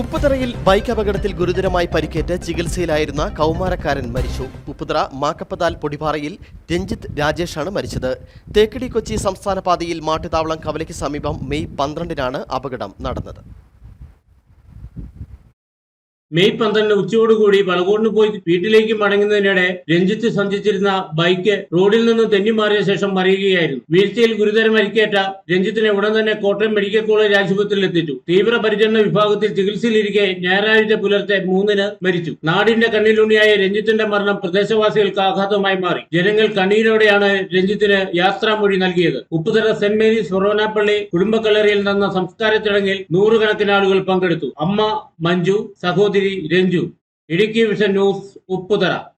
ഉപ്പുതറയിൽ bike അപകടത്തിൽ ഗുരുതരമായി പരിക്കേറ്റ് ചികിത്സയിലായിരുന്ന കൗമാരക്കാരൻ മരിച്ചു. ഉപ്പുതറ മാക്കപ്പതാൽ പൊടിപാറയിൽ രഞ്ജിത്ത് രാജേഷാണ് മരിച്ചത്. തേക്കടി കൊച്ചി സംസ്ഥാന പാതയിൽ മാട്ടുതാവളം കവലയ്ക്ക് സമീപം മെയ് പന്ത്രണ്ടിനാണ് അപകടം നടന്നത്. മെയ് പന്ത്രണ്ടിന് ഉച്ചയോടുകൂടി പലകോടിന് പോയി വീട്ടിലേക്ക് മടങ്ങുന്നതിനിടെ രഞ്ജിത്ത് സഞ്ചരിച്ചിരുന്ന ബൈക്ക് റോഡിൽ നിന്ന് തെന്നിമാറിയ ശേഷം മറിയുകയായിരുന്നു. വീഴ്ചയിൽ ഗുരുതരം പരിക്കേറ്റ രഞ്ജിത്തിനെ ഉടൻ തന്നെ കോട്ടയം മെഡിക്കൽ കോളേജ് ആശുപത്രിയിൽ എത്തിച്ചു. തീവ്രപരിചരണ വിഭാഗത്തിൽ ചികിത്സയിലിരിക്കെ ഞായറാഴ്ച പുലർച്ചെ മൂന്നിന് മരിച്ചു. നാടിന്റെ കണ്ണിലുണ്ണിയായ രഞ്ജിത്തിന്റെ മരണം പ്രദേശവാസികൾക്ക് ആഘാതമായി മാറി. ജനങ്ങൾ കണ്ണീരോടെയാണ് രഞ്ജിത്തിന് യാത്രാമൊഴി നൽകിയത്. ഉപ്പുതറ സെന്റ് മേരീസ് ഫൊറോനാപ്പള്ളി കുടുംബക്കളറിയിൽ നടന്ന സംസ്കാര ചടങ്ങിൽ നൂറുകണക്കിന് ആളുകൾ പങ്കെടുത്തു. അമ്മ മഞ്ജു സഹോദരി Ranju. Idukki vision news Upputhara.